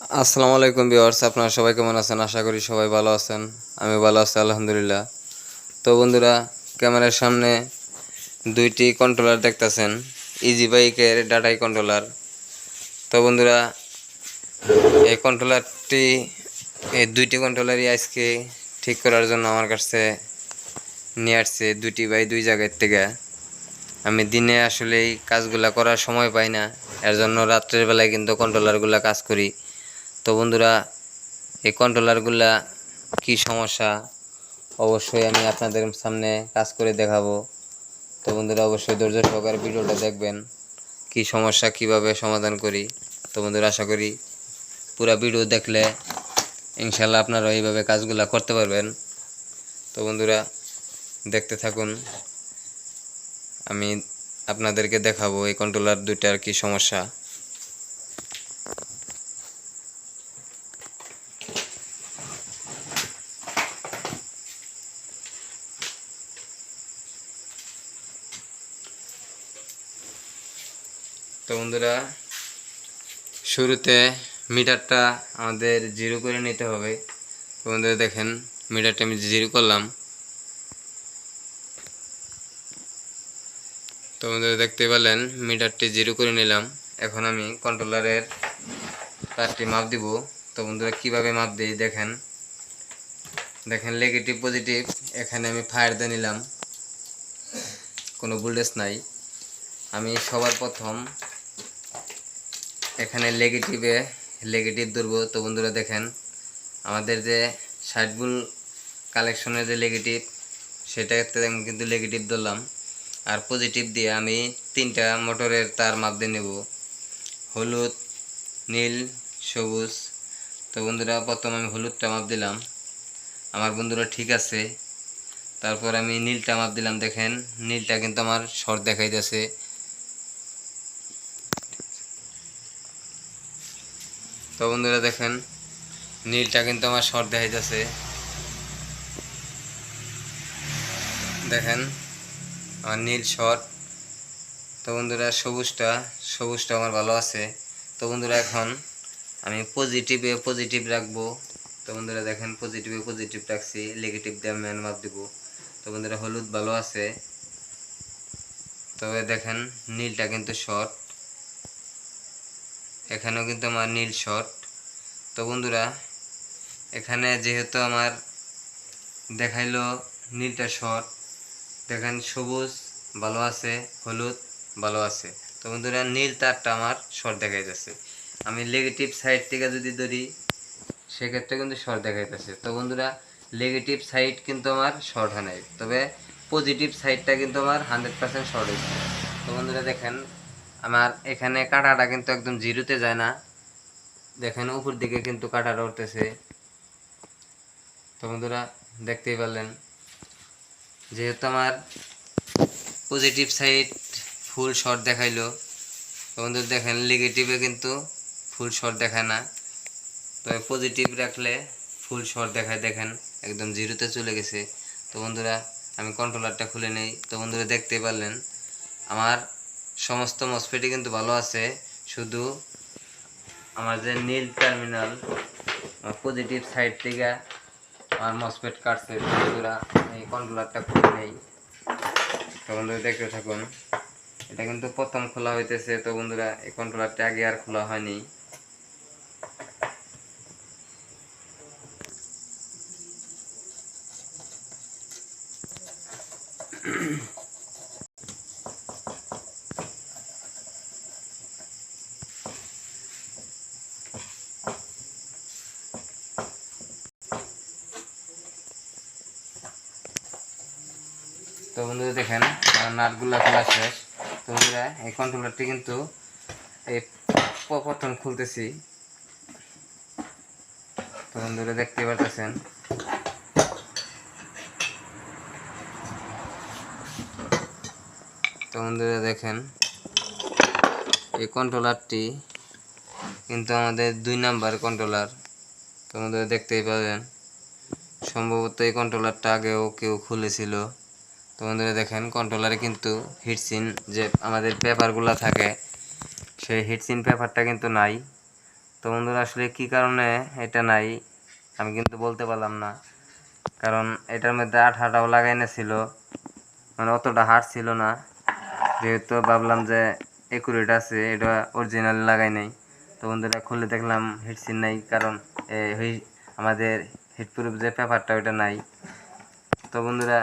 আসসালামু আলাইকুম ভিউয়ার্স, আপনারা সবাই কেমন আছেন? আশা করি সবাই ভালো আছেন। আমি ভালো আছি, আলহামদুলিল্লাহ। তো বন্ধুরা, ক্যামেরার সামনে দুইটি কন্ট্রোলার দেখতেছেন। ইজি বাইকের ডাটাই কন্ট্রোলার তো বন্ধুরা, এই কন্ট্রোলারটি এই দুইটি কন্ট্রোলারই আজকে ঠিক করার জন্য আমার কাছে নিয়ে আসছে দুইটি বাই দুই জায়গার থেকে। আমি দিনে আসলে এই কাজগুলা করার সময় পাই না। এর জন্য রাত্রের বেলায় কিন্তু কন্ট্রোলারগুলা কাজ করি। তো বন্ধুরা, এই কন্ট্রোলারগুলা কি সমস্যা? অবশ্যই আমি আপনাদের সামনে কাজ করে দেখাবো। তো বন্ধুরা, অবশ্যই ধৈর্য সহকারে ভিডিওটা দেখবেন, কি সমস্যা, কীভাবে সমাধান করি। তো বন্ধুরা, আশা করি পুরো ভিডিও দেখলে ইনশাল্লাহ আপনারা এইভাবে কাজগুলা করতে পারবেন। তো বন্ধুরা, দেখতে থাকুন, আমি আপনাদেরকে দেখাবো এই কন্ট্রোলার দুইটার কি সমস্যা তো বন্ধুরা, শুরুতে মিটারটা আমাদের জিরো করে নিতে হবে। বন্ধুরা দেখেন, মিটারটা আমি জিরো করলাম। তো বন্ধুরা দেখতে পেলেন, মিটারটি জিরো করে নিলাম। এখন আমি কন্ট্রোলারের তারটি মাপ দিব। তো বন্ধুরা কীভাবে মাপ দিই দেখেন। দেখেন নেগেটিভ পজিটিভ এখানে আমি ফায়ার দিয়ে নিলাম। কোনো ভোল্টেজ নাই। আমি সবার প্রথম এখানে নেগেটিভে নেগেটিভ ধরবো। তো বন্ধুরা দেখেন, আমাদের যে ষাট বুল কালেকশনের যে নেগেটিভ সেটাতে আমি কিন্তু লেগেটিভ ধরলাম। আর পজিটিভ দিয়ে আমি তিনটা মোটরের তার মাপ দিয়ে নেব। হলুদ, নীল, সবুজ। তো বন্ধুরা, প্রথম আমি হলুদটা মাপ দিলাম। আমার বন্ধুরা ঠিক আছে। তারপর আমি নীলটা মাপ দিলাম, দেখেন। নীলটা কিন্তু আমার শর্ট দেখাইতেছে। তো বন্ধুরা দেখেন, নীলটা কিন্তু আমার শর্ট দেখাইতেছে। দেখেন, আমার নীল শর্ট। তো বন্ধুরা, সবুজটা সবুজটা আমার ভালো আছে। তো বন্ধুরা, এখন আমি পজিটিভে পজিটিভ রাখব। তো বন্ধুরা, দেখেন পজিটিভে পজিটিভ রাখছি। নেগেটিভ দিয়ে ম্যান মাপ দিব। তো বন্ধুরা, হলুদ ভালো আছে। তবে দেখেন, নীলটা কিন্তু শর্ট। এখানেও কিন্তু আমার নীল শর্ট। তো বন্ধুরা, এখানে যেহেতু আমার দেখাইলো নীলটা শর্ট, দেখেন সবুজ, ভালো আছে, হলুদ, ভালো আছে। তো বন্ধুরা, নীল তারটা আমার শর্ট দেখাইতেছে। আমি নেগেটিভ সাইড থেকে যদি ধরি, সেক্ষেত্রে কিন্তু শর্ট দেখাইতেছে। তো বন্ধুরা নেগেটিভ সাইড কিন্তু আমার শর্ট হয় নাই। তবে পজিটিভ সাইডটা কিন্তু আমার হান্ড্রেড পার্সেন্ট শর্ট হয়েছে তো বন্ধুরা, দেখেন আমার এখানে কাঁটাটা কিন্তু একদম জিরোতে যায় না। দেখেন উপর দিকে কিন্তু কাঁটাটা উঠতেছে তো বন্ধুরা, দেখতেই পারলেন। যেহেতু আমার পজিটিভ সাইড ফুল শর্ট দেখাইলো, তো বন্ধুরা দেখেন নেগেটিভে কিন্তু ফুল শর্ট দেখায় না। তবে পজিটিভ রাখলে ফুল শর্ট দেখায়, দেখেন একদম জিরোতে চলে গেছে। তো বন্ধুরা, আমি কন্ট্রোলারটা খুলে নেই। তো বন্ধুরা দেখতে পারলেন, আমার সমস্ত মসপেটই কিন্তু ভালো আছে। শুধু আমার যে নীল টার্মিনাল পজিটিভ সাইড থেকে আমার মসফেট কাটছে বন্ধুরা এই কন্ট্রোলারটা খুলে নেই। তো বন্ধুরা দেখতে থাকুন, এটা কিন্তু প্রথম খোলা হইতেছে, তো বন্ধুরা এই কন্ট্রোলারটা আগে আর খোলা হয়নি। নাটগুলো খোলা শেষ। তো এই কন্ট্রোলারটি কিন্তু এই প্রথম খুলতেছি। তো বন্ধুরা দেখতে পারতেছেন। তো বন্ধুরা, দেখেন, এই কন্ট্রোলারটি কিন্তু আমাদের দুই নাম্বার কন্ট্রোলার তো বন্ধুরা, দেখতেই পাবেন। সম্ভবত এই কন্ট্রোলারটা আগেও কেউ খুলেছিল। তো বন্ধুরা দেখেন কন্ট্রোলারে কিন্তু হিটসিন যে আমাদের পেপারগুলো থাকে, সেই হিটসিন পেপারটা কিন্তু নাই। তো বন্ধুরা আসলে কি কারণে এটা নাই, আমি কিন্তু বলতে পারলাম না। কারণ এটার মধ্যে আঠাটাও লাগাই না ছিল মানে অতটা হার্ড ছিল না। যেহেতু ভাবলাম যে একুরেট আছে, এটা অরিজিনাল লাগাই নাই। তো বন্ধুরা খুলে দেখলাম হিটসিন নাই, কারণ আমাদের হিটপ্রুফ যে পেপারটা ওটা নাই। তো বন্ধুরা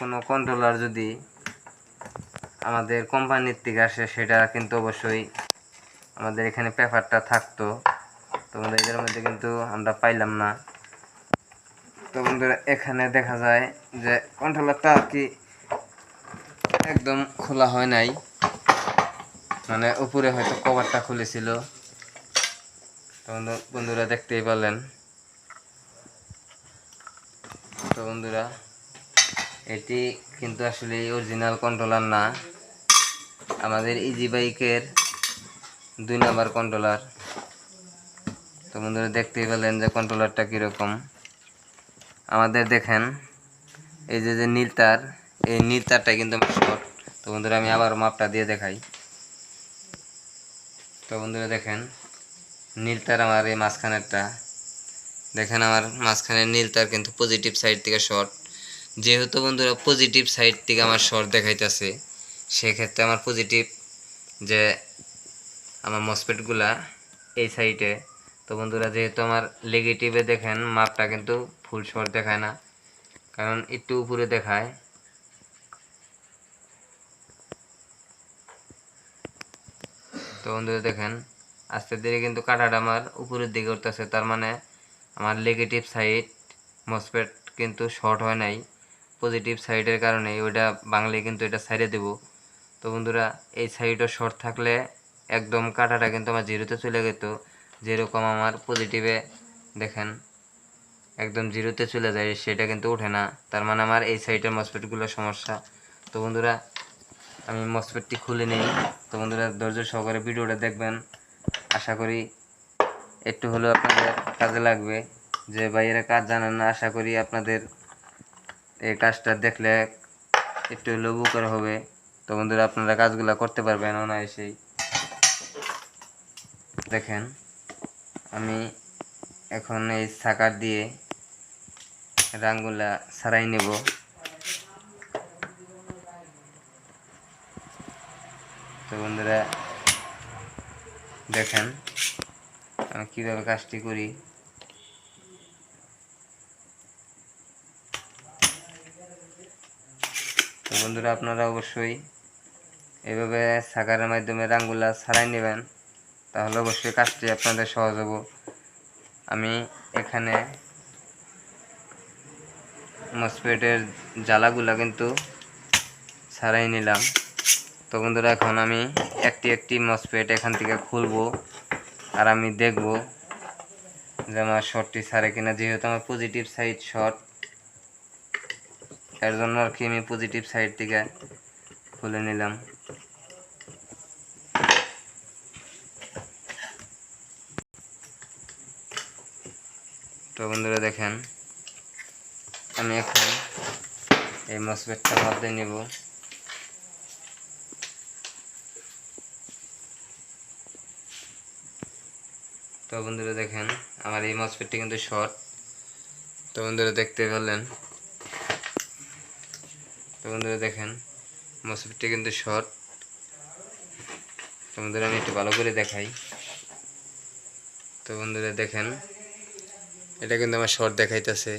কোনো কন্ট্রোলার যদি আমাদের কোম্পানির থেকে আসে, সেটা কিন্তু অবশ্যই আমাদের এখানে পেপারটা থাকতো। তো এদের মধ্যে কিন্তু আমরা পাইলাম না। তো বন্ধুরা, এখানে দেখা যায় যে কন্ট্রোলারটা আর কি একদম খোলা হয় নাই। মানে উপরে হয়তো কভারটা খুলেছিল। তো বন্ধু- বন্ধুরা দেখতেই পারলেন। তো বন্ধুরা এটি কিন্তু আসলে অরিজিনাল কন্ট্রোলার না। আমাদের ইজি বাইকের দুই নাম্বার কন্ট্রোলার তো বন্ধুরা দেখতেই পেলেন যে কন্ট্রোলারটা কীরকম। আমাদের দেখেন, এই যে যে নীল তার, এই নীল তারটা কিন্তু শর্ট তো বন্ধুরা আমি আবার মাপটা দিয়ে দেখাই। তো বন্ধুরা দেখেন, নীল তার আমার এই মাঝখানেরটা। দেখেন আমার মাঝখানের নীল তার কিন্তু পজিটিভ সাইড থেকে শর্ট যেহেতু বন্ধুরা পজিটিভ সাইড থেকে আমার শর্ট দেখাইতেছে, সেক্ষেত্রে আমার পজিটিভ যে আমার মসপেটগুলা এই সাইডে তো বন্ধুরা, যেহেতু আমার নেগেটিভে দেখেন, মাপটা কিন্তু ফুল শর্ট দেখায় না, কারণ একটু উপরে দেখায়। তো বন্ধুরা দেখেন, আস্তে ধীরে কিন্তু কাটাটা আমার উপরের দিকে উঠতেছে, তার মানে আমার নেগেটিভ সাইড মসপেট কিন্তু শর্ট হয় নাই। পজিটিভ সাইডের কারণে ওইটা বাংলে কিন্তু এটা সাইডে দেব। তো বন্ধুরা, এই সাইডও শর্ট থাকলে একদম কাটাটা কিন্তু আমার জিরোতে চলে যেত যেরকম আমার পজিটিভে দেখেন, একদম জিরোতে চলে যায়, সেটা কিন্তু ওঠে না। তার মানে আমার এই সাইডের মসপেটগুলো সমস্যা। তো বন্ধুরা, আমি মসপেটটি খুলে নিই। তো বন্ধুরা, ধৈর্য সহকারে ভিডিওটা দেখবেন। আশা করি একটু হলেও আপনাদের কাজে লাগবে। যে ভাইয়েরা কাজ জানেন না, আশা করি আপনাদের এই কাজটা দেখলে একটু হলেও উপকার হবে। তো বন্ধুরা, আপনারা কাজগুলো করতে পারবেন অনায়াসেই। দেখেন, আমি এখন এই সাকার দিয়ে রাংগুলা সারাই নেব। তো বন্ধুরা, দেখেন আমি কীভাবে কাজটি করি। বন্ধুরা, আপনারা অবশ্যই এভাবে সাকারের মাধ্যমে রাঙ্গুলা ছাড়াই নেবেন, তাহলে অবশ্যই কাজটি আপনাদের সহজ হব। আমি এখানে মসপেটের জ্বালাগুলা কিন্তু ছাড়াই নিলাম। তো বন্ধুরা, এখন আমি একটি একটি মসপেট এখান থেকে খুলবো আর আমি দেখব যে আমার শর্টটি ছাড়ে কিনা, যেহেতু আমার পজিটিভ সাইড শর্ট এর জন্য আর কি আমি পজিটিভ সাইড থেকে খুলে নিলাম। তো বন্ধুরা দেখেন, আমি এখন এই মসপেটটার মধ্যে নিব। তো বন্ধুরা দেখেন, আমার এই মসপেটটি কিন্তু শর্ট তো বন্ধুরা দেখতে পেলেন তো বন্ধুরা দেখেন মসপেটটি কিন্তু শর্ট তো বন্ধুরা আমি একটু ভালো করে দেখাই। তো বন্ধুরা দেখেন, এটা কিন্তু আমার শর্ট দেখাইতেছে।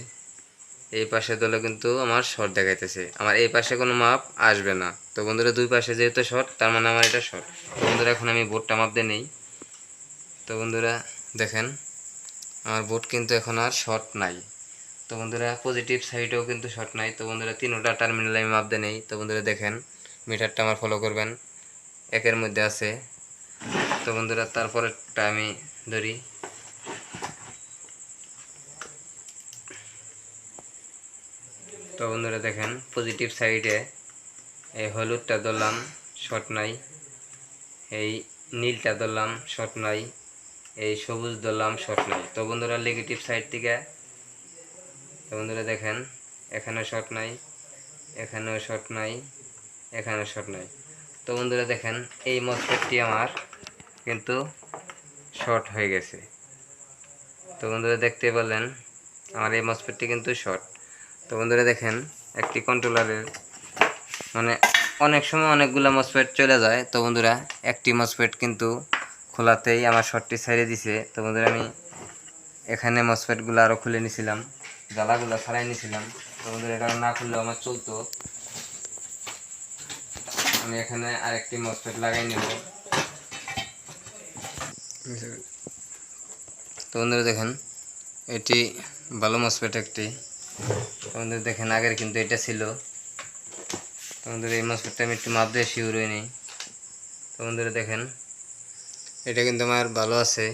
এই পাশে দলে কিন্তু আমার শর্ট দেখাইতেছে। আমার এই পাশে কোনো মাপ আসবে না। তো বন্ধুরা দুই পাশে যেহেতু শর্ট তার মানে আমার এটা শর্ট বন্ধুরা এখন আমি বোর্ডটা মাপ দিয়ে নেই। তো বন্ধুরা দেখেন, আমার বোর্ড কিন্তু এখন আর শর্ট নাই। তো বন্ধুরা পজিটিভ সাইডেও কিন্তু শর্ট নাই। তো বন্ধুরা, তিনোটা টার্মিনাল আমি মাপ দিয়ে নেই। তো বন্ধুরা, দেখেন মিটারটা আমার ফলো করবেন। একের মধ্যে আছে। তো বন্ধুরা, তারপরেরটা আমি ধরি। তো বন্ধুরা, দেখেন পজিটিভ সাইডে এই হলুদটা ধরলাম শর্ট নাই। এই নীলটা ধরলাম শর্ট নাই। এই সবুজ ধরলাম শর্ট নাই। তো বন্ধুরা নেগেটিভ সাইড থেকে বন্ধুরা দেখেন এখানে শর্ট নাই, এখানেও শর্ট নাই, এখানেও শর্ট নাই। তো বন্ধুরা দেখেন, এই মসপেটটি আমার কিন্তু শর্ট হয়ে গেছে। তো বন্ধুরা দেখতে পেলেন, আমার এই মসফেটটি কিন্তু শর্ট তো বন্ধুরা দেখেন, একটি কন্ট্রোলারের মানে অনেক সময় অনেকগুলো মসফেট চলে যায়। তো বন্ধুরা, একটি মসফেট কিন্তু খোলাতেই আমার শর্টটি ছেড়ে দিছে। তো বন্ধুরা আমি এখানে মসফেটগুলো আরও খুলে নিছিলাম, জ্বালাগুলো ছাড়াই নিছিলাম। তো বন্ধুরা, এটা না খুললেও আমার চলতো। আমি এখানে আরেকটি মসফেট লাগাই নেব। তো বন্ধুরা দেখেন, এটি ভালো মসফেট একটি। তো বন্ধুরা দেখেন, আগের কিন্তু এটা ছিল। তো বন্ধুরা, এই মসফেটটা আমি একটু মাপ দিয়ে শিউর হয়ে নিই। তো বন্ধুরা দেখেন, এটা কিন্তু আমার ভালো আছে।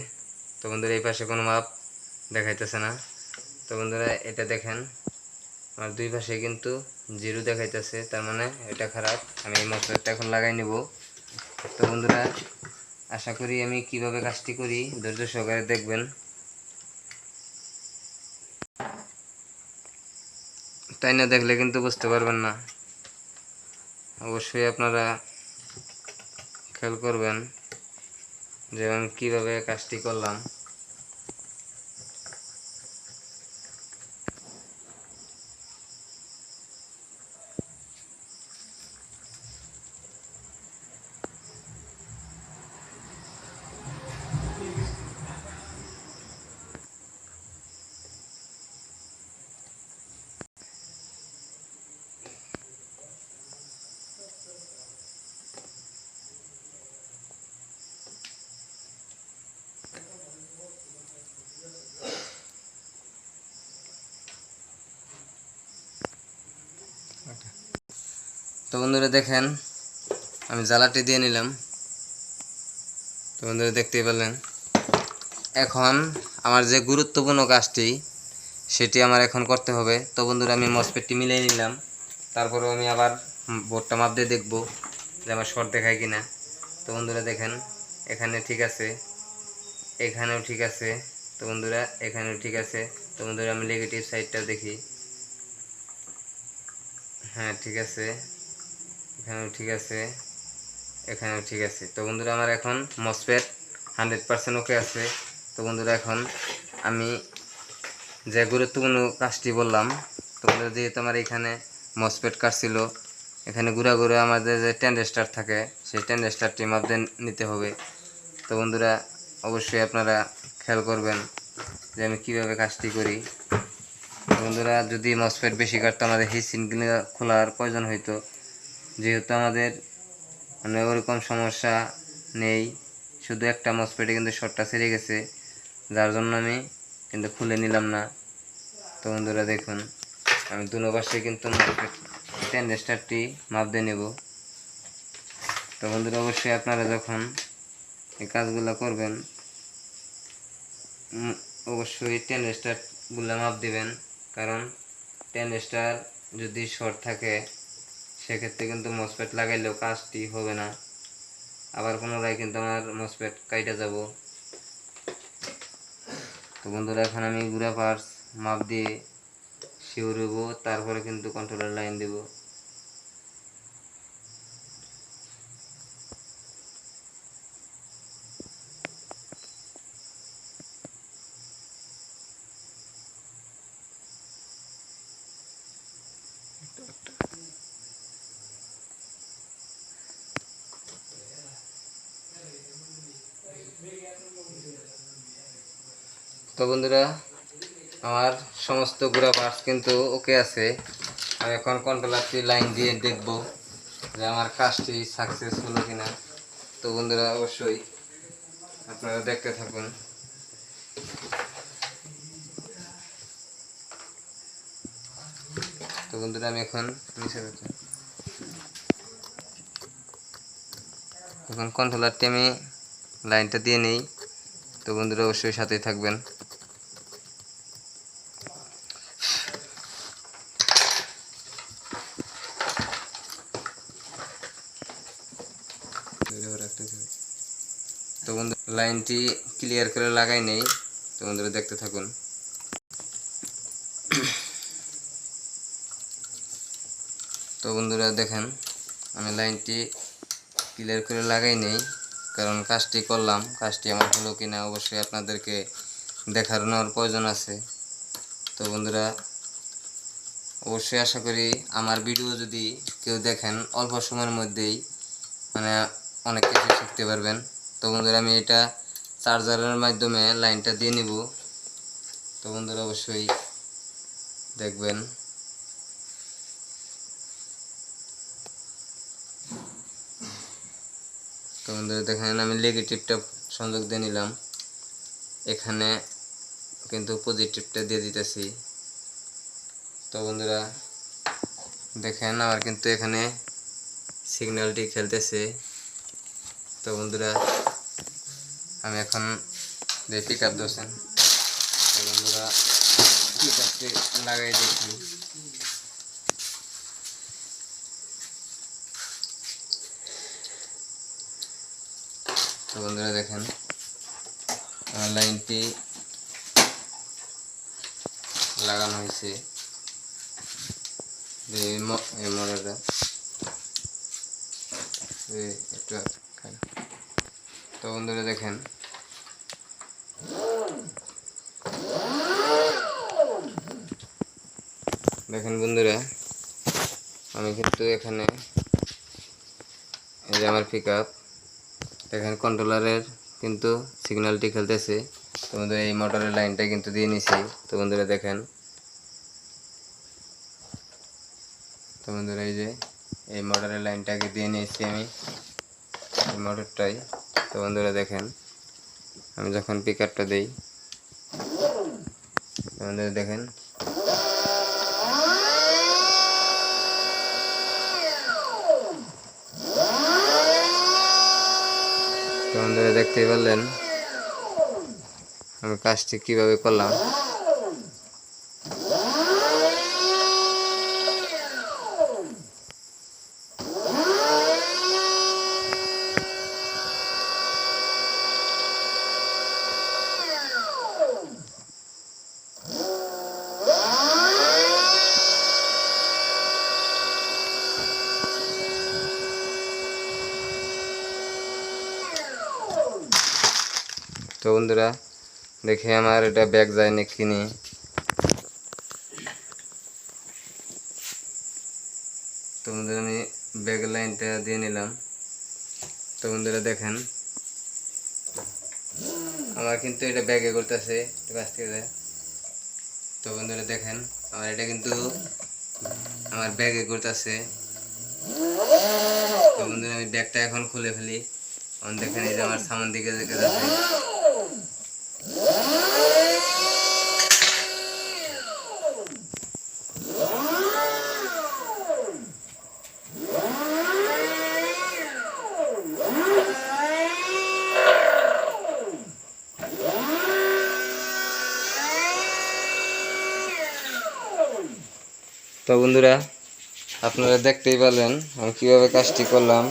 তো বন্ধুরা, এই পাশে কোনো মাপ দেখাইতেছে না। তো বন্ধুরা, এটা দেখেন। আমার দুই পাশে কিন্তু জিরো দেখাইতেছে, তার মানে এটা খারাপ। আমি এই মশলাটা এখন লাগাই নেব। তো বন্ধুরা, আশা করি আমি কীভাবে কাজটি করি, ধৈর্য সহকারে দেখবেন। তাই না দেখলে কিন্তু বুঝতে পারবেন না। অবশ্যই আপনারা খেয়াল করবেন যে আমি কীভাবে কাজটি করলাম। বন্ধুরা দেখেন, আমি জ্বালাটি দিয়ে নিলাম। তো বন্ধুরা দেখতেই পেলেন এখন আমার যে গুরুত্বপূর্ণ কাজটি, সেটি আমার এখন করতে হবে। তো বন্ধুরা, আমি মসপেটটি মিলিয়ে নিলাম। তারপরেও আমি আবার বোর্ডটা মাপ দিয়ে দেখব যে আমার শর্ট দেখায় কিনা। তো বন্ধুরা দেখেন, এখানে ঠিক আছে, এখানেও ঠিক আছে। তো বন্ধুরা, এখানেও ঠিক আছে। তো বন্ধুরা, আমি নেগেটিভ সাইডটাও দেখি। হ্যাঁ ঠিক আছে। এখানেও ঠিক আছে। এখানেও ঠিক আছে। তো বন্ধুরা, আমার এখন মসপেট হান্ড্রেড পার্সেন্ট ওকে আছে। তো বন্ধুরা, এখন আমি যে গুরুত্বপূর্ণ কাজটি বললাম, তো বন্ধুরা, যেহেতু আমার এখানে মসপেট কাটছিল এখানে ঘুরা ঘুরে আমাদের যে টেন্ডেস্টার থাকে, সেই টেন্ডেস্টারটি মাপতে নিতে হবে। তো বন্ধুরা, অবশ্যই আপনারা খেয়াল করবেন যে আমি কীভাবে কাজটি করি। বন্ধুরা, যদি মসপেট বেশি কাটতো, আমাদের হিসিনগুলো খোলার প্রয়োজন হইতো। যেহেতু আমাদের মানে ওরকম সমস্যা নেই, শুধু একটা মসপেটে কিন্তু শর্টটা ছেড়ে গেছে, যার জন্য আমি কিন্তু খুলে নিলাম না। তো বন্ধুরা দেখুন, আমি দুনো পাশে কিন্তু টেন্ডেস্টারটি মাপ দিয়ে নেব। তো বন্ধুরা অবশ্যই আপনারা যখন এই কাজগুলো করবেন অবশ্যই টেন্ডেস্টারগুলো মাপ দিবেন, কারণ টেন্ডেস্টার যদি শর্ট থাকে সেক্ষেত্রে কিন্তু মসপেট লাগাইলেও কাজটি হবে না। আবার পুনরায় কিন্তু আমার মসপেট কাইটা যাব। তো বন্ধুরা, এখন আমি গুড়া পার্স মাপ দিয়ে শিউরব তারপরে কিন্তু কন্ট্রোলার লাইন দেব। তো বন্ধুরা, আমার সমস্ত গুড়া পার্টস কিন্তু ওকে আছে। আমি এখন কন্ট্রোলারটি লাইন দিয়ে দেখব যে আমার কাজটি সাকসেস হলো কিনা। তো বন্ধুরা, অবশ্যই আপনারা দেখতে থাকুন। তো বন্ধুরা, আমি এখন নিচে যাচ্ছি। এখন কন্ট্রোলারটি আমি লাইনটা দিয়ে নেই। তো বন্ধুরা, অবশ্যই সাথেই থাকবেন তো বন্ধু লাইনটি ক্লিয়ার করে লাগাই নেই। তো দেখতে থাকুন। তো বন্ধুরা দেখেন, আমি লাইনটি ক্লিয়ার করে লাগাই নেই, কারণ কাজটি করলাম। কাজটি আমার হলো কিনা অবশ্যই আপনাদেরকে দেখানোর প্রয়োজন আছে। তো বন্ধুরা, অবশ্যই আশা করি আমার ভিডিও যদি কেউ দেখেন, অল্প সময়ের মধ্যেই মানে অনেক কিছু শিখতে পারবেন। তো বন্ধুরা, আমি এটা চার্জারের মাধ্যমে লাইনটা দিয়ে নিব। তো বন্ধুরা, অবশ্যই দেখবেন। তো বন্ধুরা, দেখেন, আমি নেগেটিভটা সংযোগ দিয়ে নিলাম। এখানে কিন্তু পজিটিভটা দিয়ে দিতেছি। তো বন্ধুরা, দেখেন, আমার কিন্তু এখানে সিগন্যালটি খেলতেছে। তো বন্ধুরা আমি এখন পিক আপ ধরছেন বন্ধুরা লাগাই দেখি। বন্ধুরা দেখেন লাইনটি লাগানো হয়েছে। যে এই ম- মডেলটা। এই একটু। তো বন্ধুরা দেখেন। দেখেন বন্ধুরা, আমি কিন্তু এখানে এই যে আমার পিক আপ দেখেন কন্ট্রোলারের কিন্তু সিগন্যালটি খেলতেছে। তো বন্ধুরা, এই মোটরের লাইনটা কিন্তু দিয়ে নিছি। তো বন্ধুরা দেখেন। তো বন্ধুরা, এই যে এই মোটরের লাইনটাকে দিয়ে নিয়েছি আমি, এই মোটরটাই তো বন্ধুরা দেখেন, আমি যখন পিকারটা দেই বন্ধুরা দেখেন, তো বন্ধুরা দেখতেই পারলেন আমি কাজটি কীভাবে করলাম। তো বন্ধুরা, দেখে আমার এটা ব্যাগ যায় না কিনে তো বন্ধুরা, আমি ব্যাগ লাইনটা দিয়ে নিলাম। তো বন্ধুরা, দেখেন। আমার কিন্তু এটা ব্যাগে করতেছে কাছ থেকে। তো বন্ধুরা, দেখেন, আমার এটা কিন্তু আমার ব্যাগে করতেছে। তো বন্ধুরা, আমি ব্যাগটা এখন খুলে ফেলি। এখন দেখেন, এই যে আমার সামন দিকে দেখে যাচ্ছে তো বন্ধুরা, আপনারা দেখতেই পারলেন আমি কীভাবে কাজটি করলাম।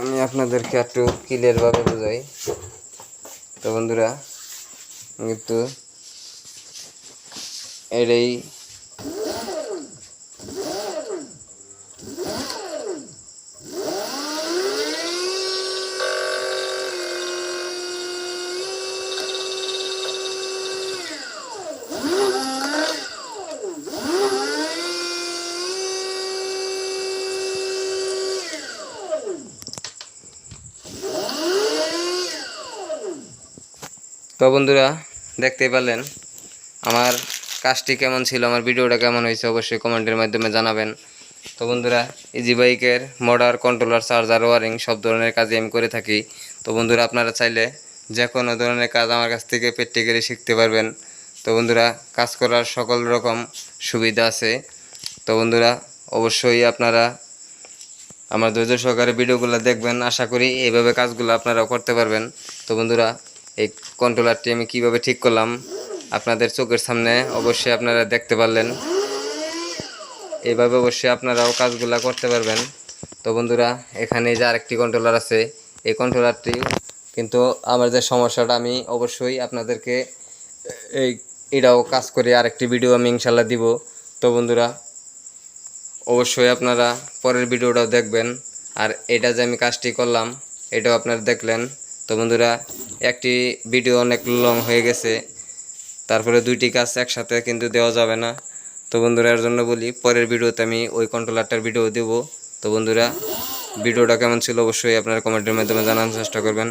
আমি আপনাদেরকে একটু ক্লিয়ারভাবে বোঝাই। তো বন্ধুরা কিন্তু এটাই তো বন্ধুরা, দেখতেই পারলেন, আমার কাজটি কেমন ছিল, আমার ভিডিওটা কেমন হয়েছে অবশ্যই কমেন্টের মাধ্যমে জানাবেন। তো বন্ধুরা ইজি বাইকের মোটর কন্ট্রোলার চার্জার ওয়ারিং সব ধরনের কাজই আমি করে থাকি। তো বন্ধুরা, আপনারা চাইলে যে কোনো ধরনের কাজ আমার কাছ থেকে প্র্যাকটিক্যালি শিখতে পারবেন। তো বন্ধুরা, কাজ করার সকল রকম সুবিধা আছে। তো বন্ধুরা, অবশ্যই আপনারা আমার ধৈর্য সহকারে ভিডিওগুলো দেখবেন। আশা করি এইভাবে কাজগুলো আপনারাও করতে পারবেন। তো বন্ধুরা এই কন্ট্রোলারটি আমি কীভাবে ঠিক করলাম? আপনাদের চোখের সামনে অবশ্যই আপনারা দেখতে পারলেন। এইভাবে অবশ্যই আপনারাও কাজগুলো করতে পারবেন। তো বন্ধুরা, এখানে যে আরেকটি কন্ট্রোলার আছে, এই কন্ট্রোলারটি কিন্তু আমার যে সমস্যাটা, আমি অবশ্যই আপনাদেরকে এই, এটাও কাজ করে আরেকটি ভিডিও আমি ইনশাল্লাহ দিব। তো বন্ধুরা, অবশ্যই আপনারা পরের ভিডিওটাও দেখবেন। আর এটা যে আমি কাজটি করলাম, এটাও আপনারা দেখলেন। তো বন্ধুরা একটি ভিডিও অনেক লং হয়ে গেছে। তারপরে দুইটি কাজ একসাথে কিন্তু দেওয়া যাবে না। তো বন্ধুরা, এর জন্য বলি, পরের ভিডিওতে আমি ওই কন্ট্রোলারটার ভিডিও দেব। তো বন্ধুরা ভিডিওটা কেমন ছিল অবশ্যই আপনারা কমেন্টের মাধ্যমে জানার চেষ্টা করবেন।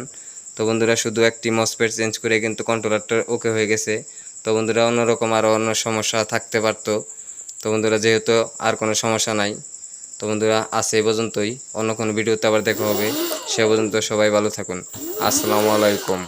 তো বন্ধুরা, শুধু একটি মসপেট চেঞ্জ করে কিন্তু কন্ট্রোলারটা ওকে হয়ে গেছে। তো বন্ধুরা, অন্যরকম আরও অন্য সমস্যা থাকতে পারতো। তো বন্ধুরা, যেহেতু আর কোনো সমস্যা নাই তো বন্ধুরা, আজ এই পর্যন্তই। অন্য কোনো ভিডিওতে আবার দেখা হবে। সে পর্যন্ত সবাই ভালো থাকুন। আসসালামু আলাইকুম।